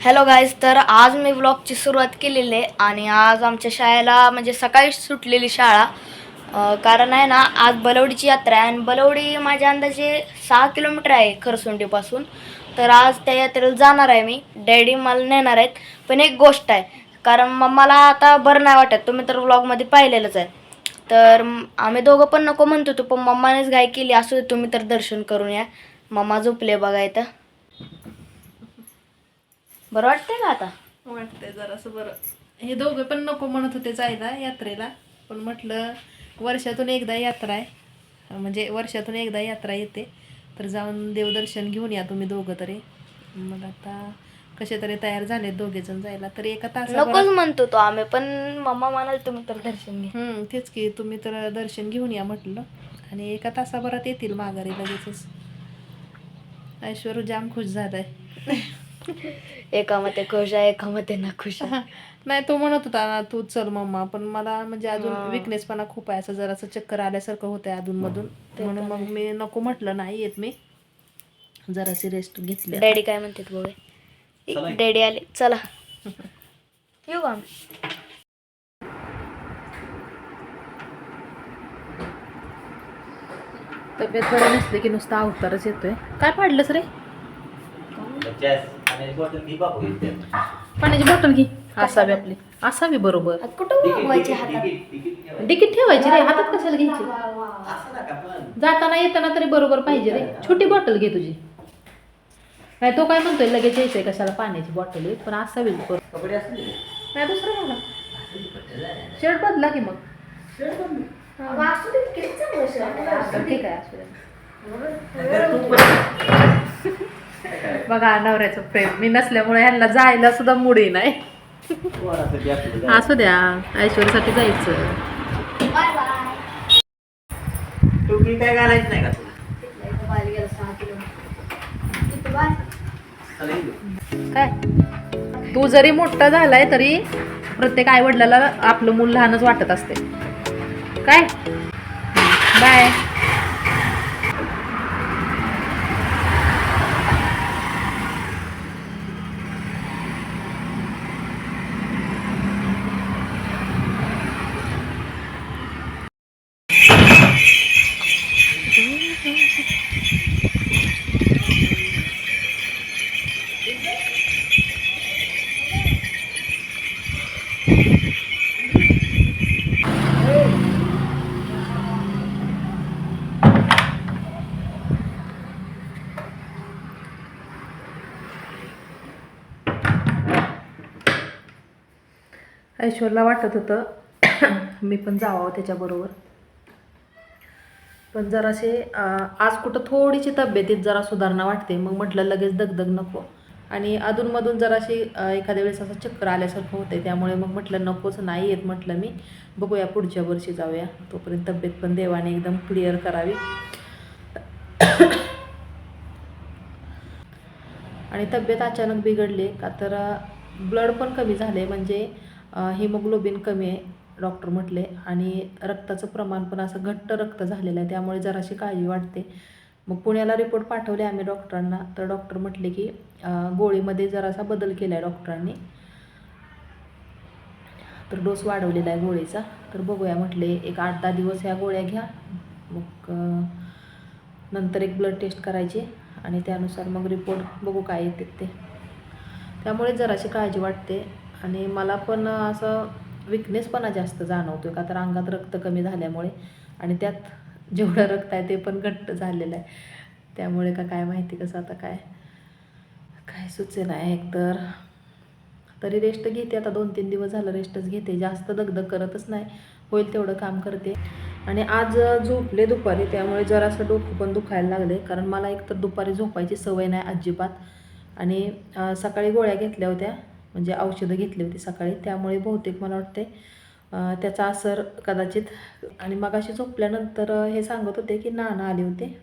Hello guys तर आज मी व्लॉगची सुरुवात केलेली आहे आणि आज आमच्या शाळेला म्हणजे सकाळी सुटलेली शाळा. कारण आहे ना आज बलवडीची यात्रा आहे आणि बलवडी माझ्या अंदाजे सहा किलोमीटर आहे खरसुंडीपासून. तर आज त्या यात्रेला जाणार आहे मी. डॅडी मला नेणार आहेत. पण एक गोष्ट आहे कारण मला आता बरं नाही वाटत. तुम्ही तर व्लॉगमध्ये पाहिलेलंच आहे. तर आम्ही दोघं पण नको म्हणतो होतो पण मम्मानेच घाई केली. असू दे तुम्ही तर दर्शन करून या. मम्मा झोपले बघा इथं. बरं वाटतंय का आता? वाटतंय जरासं बरं. हे दोघं पण नको म्हणत होते जायला यात्रेला. पण म्हटलं वर्षातून एकदा यात्रा आहे. म्हणजे वर्षातून एकदा यात्रा येते. तर जाऊन देवदर्शन घेऊन या तुम्ही दोघं तरी. मग आता कसे तरी तयार झाले दोघे जण जायला. तर एका तास नकोच म्हणतो तो आम्ही पण मम्मा म्हणाल तुम्ही तर दर्शन घ्या. हम्म तेच की तुम्ही तर दर्शन घेऊन या म्हटलं. आणि एका तासाभरात येतील माघारी लगेचच. ऐश्वर जाम खुश झालाय. एका मते खुश आहे एका मते ना खुश आहे. नाही तो म्हणत होता ना तू चल मम्मा. पण मला म्हणजे अजून हा. विकनेसपणा खूप आहे. असं जरासं चक्कर आल्यासारखं होतंय अधून मधून ते म्हणून मग मी नको म्हटलं नाही येत मी. जराशी रेस्ट घेतली. डॅडी काय म्हणतात बघा डॅडी आले. चला. येऊ का? आम्ही? तब्येत बरं नसली की नुसतं अवतारच येतोय. काय पाडलंस रे? पाण्याची बॉटल घे असावी आपली. असावी बरोबर. कुठं डिकीत ठेवायची. रे हातात कशाला घ्यायची? जाताना येताना तरी बरोबर पाहिजे रे. छोटी बॉटल घे तुझी. नाही तो काय म्हणतोय लगेच यायचंय कशाला पाण्याची बॉटल आहे पण असावी बरोबर. नाही दुसरं शर्ट बदला की मग. ठीक आहे असू दे. बघा नवऱ्याचं प्रेम. मी नसल्यामुळे ह्यांना जायला सुद्धा मुडी नाही. असू द्या. ऐश्वर्यासाठी जायचं. टोपी काय घालायचं नाही का. काय? तू जरी मोठा झालाय तरी प्रत्येक आई वडिलाला आपलं मूल लहानच वाटत असते. काय? बाय. ऐश्वर्याला वाटत होतं मी पण जावावं त्याच्याबरोबर. पण जरासे आज कुठं थोडीशी तब्येतीत जरा सुधारणा वाटते मग म्हटलं लगेच दगदग नको. आणि अधूनमधून जराशी एखाद्या वेळेस असं चक्कर आल्यासारखं होते त्यामुळे मग म्हटलं नकोच नाही येत म्हटलं मी. बघूया पुढच्या वर्षी जाऊया. तोपर्यंत तब्येत पण देवाने एकदम क्लिअर करावी. आणि तब्येत अचानक बिघडली का तर ब्लड पण कमी झाले. म्हणजे हिमोग्लोबिन कमी आहे डॉक्टर म्हटले. आणि रक्ताचं प्रमाण पण असं घट्ट रक्त झालेलं आहे त्यामुळे जराशी काळजी वाटते. मग पुण्याला रिपोर्ट पाठवले आम्ही डॉक्टरांना. तर डॉक्टर म्हटले की गोळीमध्ये जरासा बदल केला आहे डॉक्टरांनी. तर डोस वाढवलेला आहे गोळीचा. तर बघूया म्हटले एक आठ दहा दिवस ह्या गोळ्या घ्या. मग नंतर एक ब्लड टेस्ट करायची. आणि त्यानुसार मग रिपोर्ट बघू काय येते ते. त्यामुळे जराशी काळजी वाटते. आणि मला पण असं विकनेसपणा जास्त जाणवतो का तर अंगात रक्त कमी झाल्यामुळे आणि त्यात जेवढं रक्त आहे ते पण घट्ट झालेलं आहे. त्यामुळे का काय माहिती कसं आता काय काय सुचे नाही एकतर. तरी रेस्ट घेते आता दोन तीन दिवस झालं रेस्टच घेते जास्त दगदग करतच नाही होईल तेवढं काम करते. आणि आज झोपले दुपारी त्यामुळे जरासं डोकं पण दुखायला लागले कारण मला एकतर दुपारी झोपायची सवय नाही अजिबात. आणि सकाळी गोळ्या घेतल्या होत्या म्हणजे औषधं घेतली होती सकाळी. त्यामुळे बहुतेक मला वाटते त्याचा असर कदाचित आणि मगाशी झोपल्यानंतर हे सांगत होते की नाना आले होते.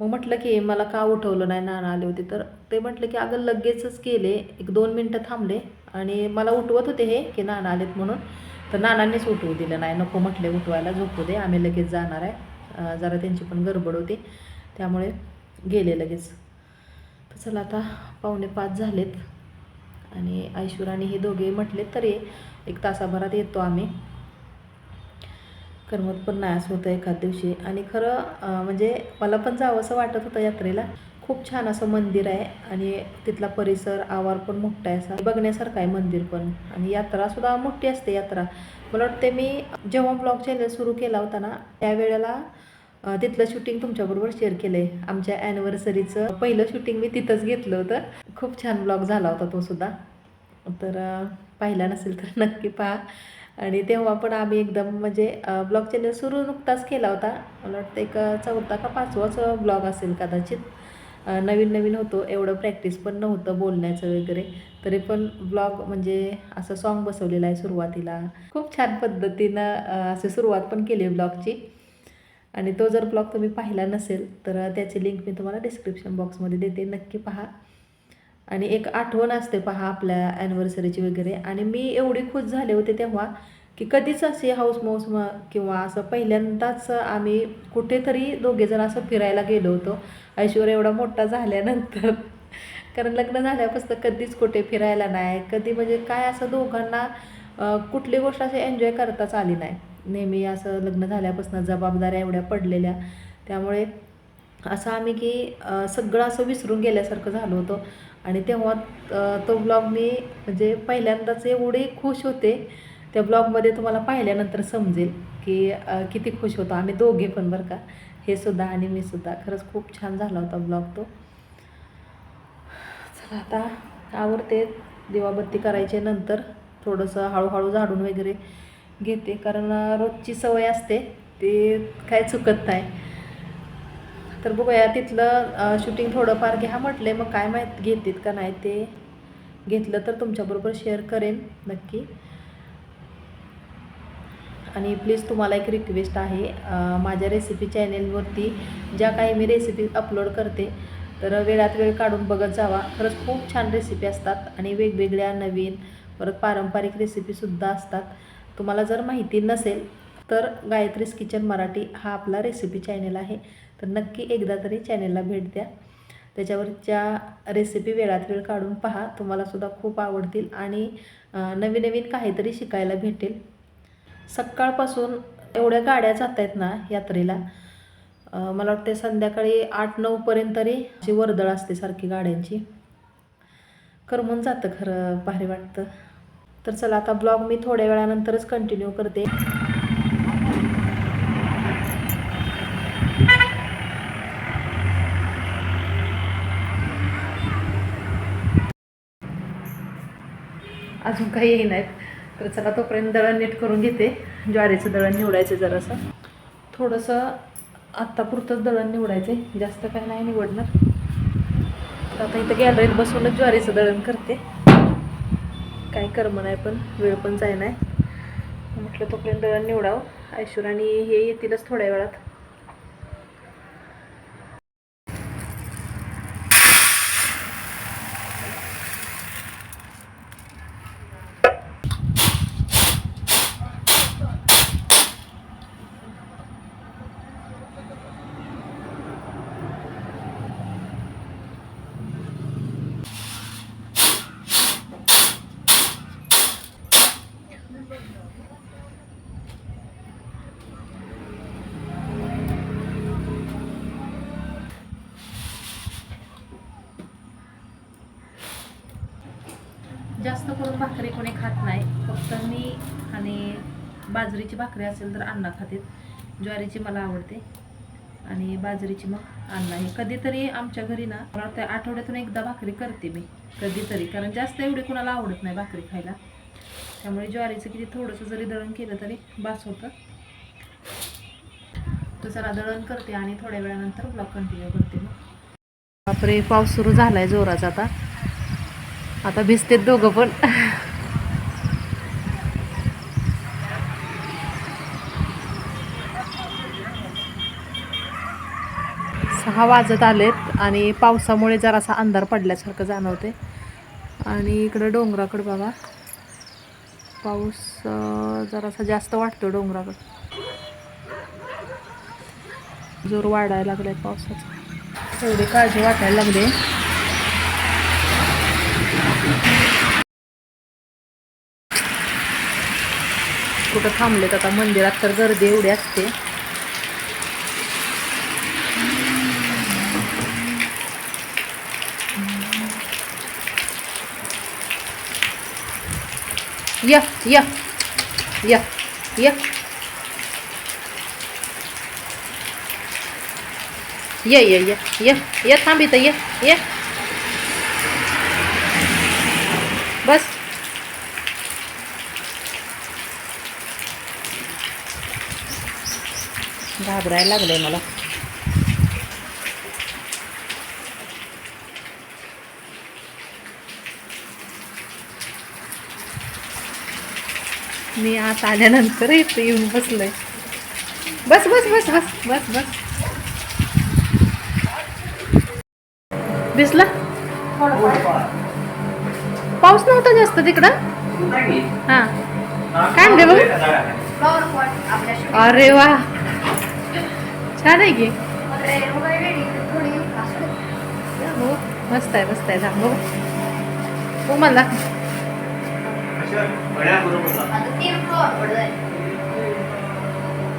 मग म्हटलं की मला का उठवलं नाही नाना आले होते. तर ते म्हटलं की अगं लगेचच केले एक दोन मिनटं थांबले आणि मला उठवत होते हे की नाना आलेत म्हणून. तर नानांनीच उठवू दिलं नाही. नको म्हटले उठवायला झोपू दे आम्ही लगेच जाणार आहे. जरा त्यांची पण गडबड होती. त्यामुळे गेले लगेच. तर चला आता पावणे पाच झालेत. आणि ऐश्वर्याने हे दोघे म्हटले तरी एक तासाभरात येतो आम्ही. करमत पण नाही होतं एखाद दिवशी. आणि खरं म्हणजे मला पण जावं असं वाटत होतं यात्रेला. खूप छान असं मंदिर आहे आणि तिथला परिसर आवार पण मोठा आहे असा. बघण्यासारखं आहे मंदिर पण. आणि यात्रासुद्धा मोठी असते यात्रा. मला वाटते मी जेव्हा ब्लॉग चॅनल सुरू केला होता ना त्यावेळेला तिथलं शूटिंग तुमच्याबरोबर शेअर केलं आहे आमच्या ॲनिव्हर्सरीचं पहिलं शूटिंग मी तिथंच घेतलं होतं. खूप छान ब्लॉग झाला होता तो सुद्धा. तर पाहिला नसेल तर नक्की पहा. आणि तेव्हा पण आम्ही एकदम म्हणजे ब्लॉग चॅनल सुरू नुकताच केला होता. मला वाटतं एक चौथा का पाचवाच ब्लॉग असेल कदाचित. नवीन नवीन होतो. एवढं प्रॅक्टिस पण नव्हतं बोलण्याचं वगैरे. तरी पण ब्लॉग म्हणजे असं सॉन्ग बसवलेलं आहे सुरुवातीला. खूप छान पद्धतीनं असे सुरुवात पण केली ब्लॉगची आणि तो जर ब्लॉग तुम्ही पाहिला नसेल तर त्याची लिंक मी तुम्हाला डिस्क्रिप्शन बॉक्समध्ये देते. नक्की पहा. आणि एक आठवण असते पहा आपल्या ॲनिव्हर्सरीची वगैरे. आणि मी एवढी खुश झाले होते तेव्हा की कधीच असे हाऊस माऊस म किंवा असं पहिल्यांदाच आम्ही कुठेतरी दोघेजण असं फिरायला गेलो होतो. ऐश्वर एवढा मोठा झाल्यानंतर. कारण लग्न झाल्यापासून कधीच कुठे फिरायला नाही. कधी म्हणजे काय असं दोघांना कुठली गोष्ट असे एन्जॉय करताच आली नाही. नेहमी असं लग्न झाल्यापासून जबाबदाऱ्या एवढ्या पडलेल्या. त्यामुळे असं आम्ही की सगळं असं विसरून गेल्यासारखं झालो होतो. आणि तेव्हा तो ब्लॉग मी म्हणजे पहिल्यांदाच एवढे खुश होते. त्या ब्लॉगमध्ये तुम्हाला पाहिल्यानंतर समजेल की किती खुश होतो आम्ही दोघे पण बरं का. हे सुद्धा आणि मी सुद्धा. खरंच खूप छान झाला होता ब्लॉग तो. चला आता आवडते दिवाबत्ती करायचे नंतर थोडंसं हळूहळू झाडून वगैरे घेते. कारण रोजची सवय असते. ते काय चुकत नाही. तर बघूया तिथलं शूटिंग थोडंफार घ्या म्हटले मग काय माहीत घेतात का नाही ते. घेतलं तर तुमच्याबरोबर शेअर करेन नक्की. आणि प्लीज तुम्हाला एक रिक्वेस्ट आहे. माझ्या रेसिपी चॅनेलवरती ज्या काही मी रेसिपी अपलोड करते तर वेळात वेळ काढून बघत जावा. खरंच खूप छान रेसिपी असतात. आणि वेगवेगळ्या नवीन परत पारंपरिक रेसिपीसुद्धा असतात. तुम्हाला जर माहिती नसेल तर गायत्रीज किचन मराठी हा आपला रेसिपी चॅनेल आहे. तर नक्की एकदा तरी चॅनेलला भेट द्या. त्याच्यावरच्या रेसिपी वेळात वेळ काढून पहा. तुम्हालासुद्धा खूप आवडतील आणि नवीन नवीन काहीतरी शिकायला भेटेल. सकाळपासून एवढ्या गाड्या जात आहेत ना यात्रेला मला वाटते संध्याकाळी आठ नऊपर्यंत तरी अशी वर्दळ असते सारखी गाड्यांची. करमून जातं खरं भारी वाटतं. तर चला आता ब्लॉग मी थोड्या वेळानंतरच कंटिन्यू करते. अजून काही येई नाहीत. तर चला तोपर्यंत दळण नीट करून घेते. ज्वारीचं दळण निवडायचं जरासं. थोडंसं आत्तापुरतंच दळण निवडायचं आहे जास्त काही नाही निवडणार. तर आता इथं गॅलरीत बसूनच ज्वारीचं दळण करते. काय कर्म नाही पण वेळ पण जाय नाही म्हटलं तोपर्यंत निवडावं. ऐश्वर आणि हे येतीलच थोड्या वेळात. जास्त करून भाकरी कोणी खात नाही. फक्त मी आणि बाजरीची भाकरी असेल तर अण्णा खातात ज्वारीची मला आवडते. आणि बाजरीची मग अण्णा. हे कधीतरी आमच्या घरी ना मला वाटतं आठवड्यातून एकदा भाकरी करते मी. कधीतरी. कारण जास्त एवढी कोणाला आवडत नाही भाकरी खायला. त्यामुळे ज्वारीचं किती थोडंसं जरी दळण केलं तरी बास होतं. तर चला दळण करते आणि थोड्या वेळानंतर ब्लॉक कंटिन्यू करते मग. बापरे पाऊस सुरू झाला आहे जोराचा आता. आता भिजतेत दोघं पण. सहा वाजत आलेत आणि पावसामुळे जरासा अंधार पडल्यासारखं जाणवते आणि इकडं डोंगराकडं बघा. पाऊस जरासा जास्त वाटतो डोंगराकडं. जोर वाढायला लागलाय पावसाचा. एवढी काळजी वाटायला लागली कुठं थांबलेत आता मंदिरात तर गर्दी एवढी असते. या य य य. ये ये ये ये ये थांबित इथं ये ये. बस. घाबरायला लागलंय मला. मी आत आल्यानंतर इथे येऊन बसलोय. बस बस बस बस बस बस. दिसला? पाऊस नव्हता जास्त तिकडं? हा. काय म्हणते बघ? अरे वा. छान आहे की. हो. मस्त आहे मस्त आहे. बघ हो. मला झाले.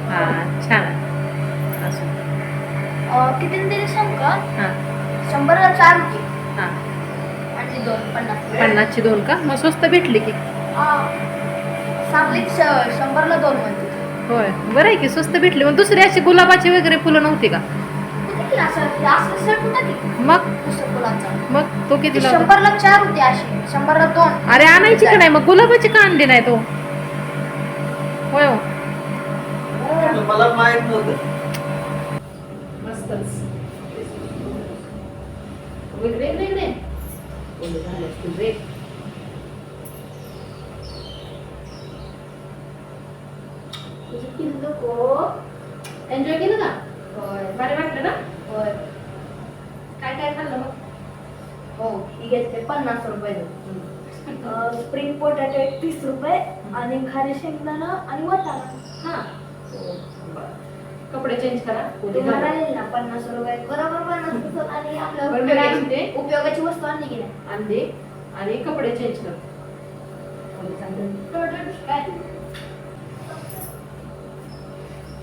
हा छान. आहे असू. अं, कितीने दिले सांग का? हां. शंभरला चार हां. आणि दोन पन्नास. पन्नासची दोन का? मग स्वस्त भेटली की. सापलीत श- शंभरला दोन म्हणते. होय. बरं आहे की स्वस्त भेटली. मग दुसरी अशी गुलाबाची वगैरे फुलं नव्हती का? किती की असं हे असं सेट होता की? मग? फुलांचा मग तो कितीला होता? शंभरला चार होते अशी. शंभरला दोन. अरे आणायची का नाही? मग गुलाबाची का आणली नाही तो? होय हो. मला माहीत नव्हतं. मस्तच. इकडे इकडे पन्नास रुपये स्प्रिंग पोटॅटो एक तीस रुपये आणि खारे शेंगदाणा आणि वाटाणा. हा. कपडे चेंज करा. तुम्हाला. राहील ना पन्नास रुपये. बरोबर पन्नास रुपये. आणि आपलं? उपयोगाची वस्तू आणली की नाही. अंडे आणि कपडे चेंज कर.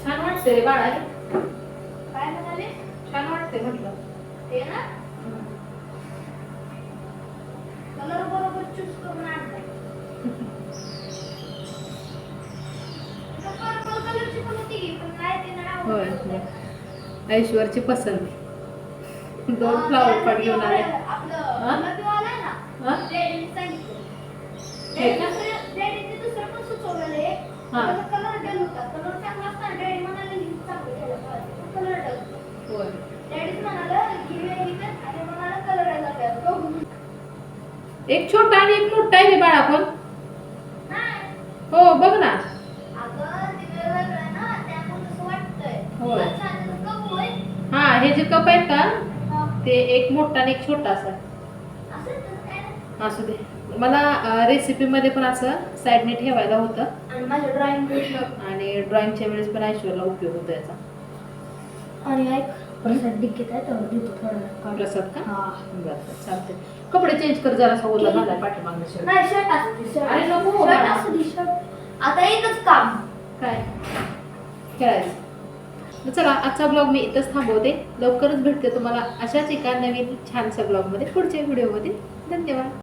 छान वाटते रे बाळा काय म्हणाले? छान वाटते म्हटलं. ते ना? होय. ऐश्वरची पसंत. दोन हा, फ्लावर पॉट घेऊन आले. हा? गुलाबी वाला आहे ना हा? डॅडीने सांगितलं हे का? दुसरं- डॅडीने दुसरं पण सुचवलेलं आहे हा. त्याचा कलर डल होता कलर चांगला असताना डॅडी म्हणाले "ही चांगलं केलं पाहिजे कलर डल होता. होय डॅडीच म्हणाला हिरवी आहे ही तर आणि म्हणाला कलर आहे लागला बघू एक छोटा आणि एक मोठा आहे रे बाळा पण हो बघ ना. हा हे जे कप आहेत का. ते एक मोठा आणि एक छोटा असा असं दे. मला रेसिपी मध्ये पण असं साईडने ठेवायला होतं. आणि ड्रॉइंगच्या वेळेस पण ऐश्वर्याला उपयोग होतो याचा. आणि ऐक प्रसाद डिक्कीत आहे तर देतो थोडं प्रसाद का? हा. बरं चालते कपडे चेंज कर जरा ओला झालाय पाठीमागं shirt. नाही शर्ट अरे नको शर्ट असू दे आता एकच काम. काय? खेळायचं. चला आजचा ब्लॉग मी इथंच थांबवते. लवकरच भेटते तुम्हाला अशाच एका नवीन छानशा ब्लॉगमध्ये पुढच्या व्हिडिओमध्ये धन्यवाद.